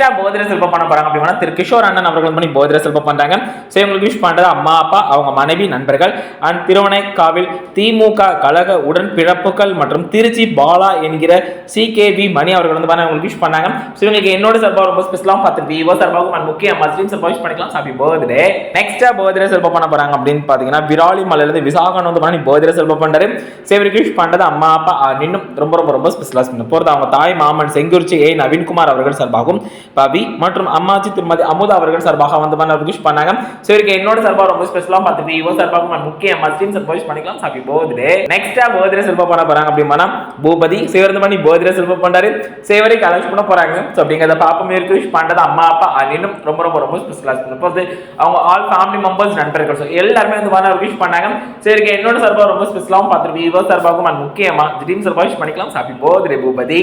நெக்ஸ்டா போதிர சிற்பம் பண்ண போகிறாங்க அப்படின்னா திரு கிஷோர் அண்ணன் அவர்கள் பண்ணி போதிர சிற்பம் பண்றாங்க. ஸோ இவங்களுக்கு விஷ் பண்றது அம்மா அப்பா அவங்க மனைவி நண்பர்கள். அண்ட் திருவனைக்காவில் திமுக கழக உடன் பிறப்புகள் மற்றும் திருச்சி பாலா என்கிற சி கே வி மணி அவர்கள் வந்து பண்ண அவங்களுக்கு விஷ் பண்ணாங்க. ஸோ இவங்களுக்கு என்னோட சார்பாக ரொம்ப ஸ்பெஷலாக பார்த்து விவோ சார்பாகவும் அண்ட் முக்கிய மஸ்லீம் சார்பாக விஷ் பண்ணிக்கலாம். ஹாப்பி பர்த்டே நெக்ஸ்ட்டாக போதிர சிற்பம் பண்ண போறாங்க அப்படின்னு பார்த்தீங்கன்னா விராலி மலையிலேருந்து விசாகன் வந்து பண்ணி போதிர சிற்பம் பண்றாரு. ஸோ இவருக்கு விஷ் பண்ணுறது அம்மா அப்பா and இன்னும் ரொம்ப ரொம்ப ரொம்ப ஸ்பெஷலாக போகிறது அவங்க தாய் மாமன் செங்குறிச்சி ஏ. நவீன்குமார் அவர்கள் சார்பாகவும் பவி மற்றும் அம்மாச்சி திருமதி அமுதா அவர்கள் சார்பாக வந்து பண்ண விஷ் பண்ணாங்க. சோ இருக்கு என்னோட சார்பாக ரொம்ப ஸ்பெஷலாக பார்த்துட்டு இவன் சார்பாக முக்கிய மஸ்லிம் சார்பாக விஷ் பண்ணிக்கலாம். சாப்பி போதே நெக்ஸ்டா போதிரே செல்பம் பண்ண போறாங்க அப்படின்னா பூபதி சேவரந்து பண்ணி பர்த்டே செல்பம் பண்றாரு. சேவரை கலெக்ட் பண்ண போறாங்க. ஸோ அப்படிங்கிறத பாப்பம் இருக்கு விஷ் பண்ணது அம்மா அப்பா and ரொம்ப ரொம்ப ரொம்ப ஸ்பெஷலாக இருக்கு. அவங்க ஆல் ஃபேமிலி மெம்பர்ஸ் நண்பர்கள். ஸோ எல்லாருமே வந்து பண்ண விஷ் பண்ணாங்க. சரி என்னோட சார்பாக ரொம்ப ஸ்பெஷலாகவும் பார்த்துட்டு இவோ சார்பாகவும் நான் முக்கியமா திடீர்னு சார்பாக விஷ் பண்ணிக்கலாம். சாப்பி போதிரே பூபதி.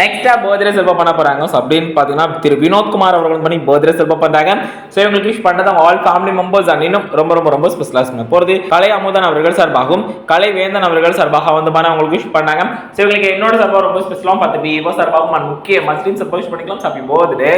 நெக்ஸ்டா போதிரே செல்பம் பண்ண போறாங்க. ஸோ அப்படின்னு பார்த்தீங்கன்னா திரு வினோத்குமார் அவர்கள் பண்ணி பர்த்டே செல்பம் பண்றாங்க. ஸோ இவங்களுக்கு விஷ் பண்ணது ஆல் ஃபேமிலி மெம்பர்ஸ் அண்ட் இன்னும் ரொம்ப ரொம்ப ரொம்ப ஸ்பெஷலாக போகிறது கலை அமுதன் அவர்கள் சார்பாகவும் கலை வேந்தன் அவர்கள் சார்பாக வந்து பண்ண அவங்களுக்கு விஷ் பண்ணாங்க ஸோ இவங்களுக்கு என்னோட சார்பாக ரொம்ப ஸ்பெஷலாகவும் பார்த்து இவோ சார்பாகவும் முக்கிய மஸ்லிம் சார்பாக விஷ் பண்ணிக்கலாம். ஹாப்பி பர்த்டே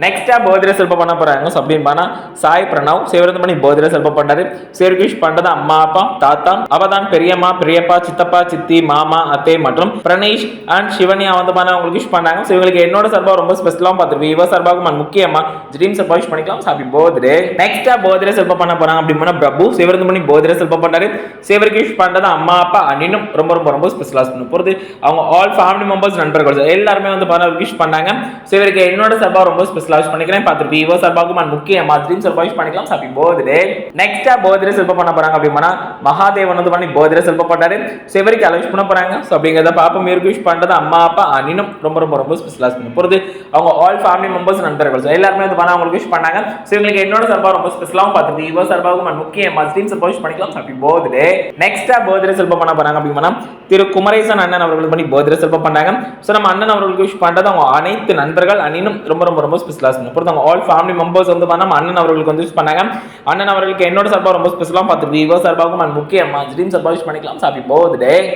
நெக்ஸ்ட்டாக பர்த்டே செல்பம் பண்ண போகிறாங்க ஸோ அப்படின்னு பண்ணால் சாய் பிரணவ் சிவரந்து பண்ணி பர்த்டே செல்பம் பண்ணாரு சிவருக்கு பண்ணுறது அம்மா அப்பா தாத்தா அவதான் பெரியம்மா பெரியப்பா சித்தப்பா சித்தி மாமா அத்தை மற்றும் பிரணேஷ் அண்ட் சிவனியா வந்து அவங்களுக்கு விஷ் பண்ணாங்க ஸோ இவங்களுக்கு என்னோட சார்பாக ரொம்ப ஸ்பெஷலாக பார்த்துருப்போம் இவ சார்பாக நான் முக்கியமா ட்ரீம் சார்பாக விஷ் பண்ணிக்கலாம் ஹாப்பி பர்த்டே நெக்ஸ்ட்டாக பர்த்டே செல்பம் பண்ண போறாங்க அப்படின்னு பிரபு சிவரந்து பண்ணி பர்த்டே செல்பம் பண்ணாரு சிவருக்கு விஷ் அம்மா அப்பா and இன்னும் ரொம்ப ரொம்ப ரொம்ப ஸ்பெஷலாக பண்ண போகிறது அவங்க ஆல் ஃபேமிலி மெம்பர்ஸ் நண்பர்கள். எல்லாருமே வந்து பண்ண விஷ் பண்ணாங்க ஸோ இவருக்கு என்னோட சார்பாக ரொம்ப ஸ்பெஷல் ஸ்பெஷலாக விஷ் பண்ணிக்கிறேன். பார்த்துட்டு இவோ சார்பாகவும் முக்கியமா த்ரீம் சார்பாக விஷ் பண்ணிக்கலாம். சாப்பி போதே நெக்ஸ்டா போதிரே செல்பம் பண்ண போறாங்க அப்படின்னா மகாதேவன் வந்து பண்ணி போதிரே செல்ப பண்ணாரு ஸோ இவருக்கு பண்ண போறாங்க. ஸோ அப்படிங்கிறத பாப்பா மீருக்கு விஷ் பண்ணுறது அம்மா அப்பா அனினும் ரொம்ப ரொம்ப ரொம்ப ஸ்பெஷலாக பண்ண போகிறது அவங்க ஆல் ஃபேமிலி மெம்பர்ஸ் நண்பர்கள். So எல்லாருமே வந்து பண்ண அவங்களுக்கு விஷ் பண்ணாங்க. ஸோ இவங்களுக்கு என்னோட சார்பாக ரொம்ப ஸ்பெஷலாகவும் பார்த்துட்டு இவோ சார்பாகவும் நான் முக்கியமா ட்ரீம் சார்பாக விஷ் பண்ணிக்கலாம் ஹாப்பி பர்த்டே நெக்ஸ்டா போதிரே செல்பம் பண்ண போறாங்க அப்படின்னா திரு குமரேசன் அண்ணன் அவர்கள் பண்ணி போதிரே செல்பம் பண்ணாங்க ஸோ நம்ம அண்ணன் அவர்களுக்கு விஷ் பண்றது அவங்க அனைத்து நண்பர்கள் அனினும் ரொம்ப ரொம்ப ரொம்ப ஸ்பெஷலாக பண்ண போகிறது ஆல் ஃபேமிலி மெம்பர்ஸ் வந்து பண்ண அண்ணன் அவர்களுக்கு வந்து யூஸ் பண்ணாங்க. அண்ணன் அவர்களுக்கு என்னோட சார்பாக ரொம்ப ஸ்பெஷலாக பார்த்து விவோ சார்பாகவும் அண்ட் முக்கியமா ட்ரீம் சார்பாக யூஸ் பண்ணிக்கலாம். Happy day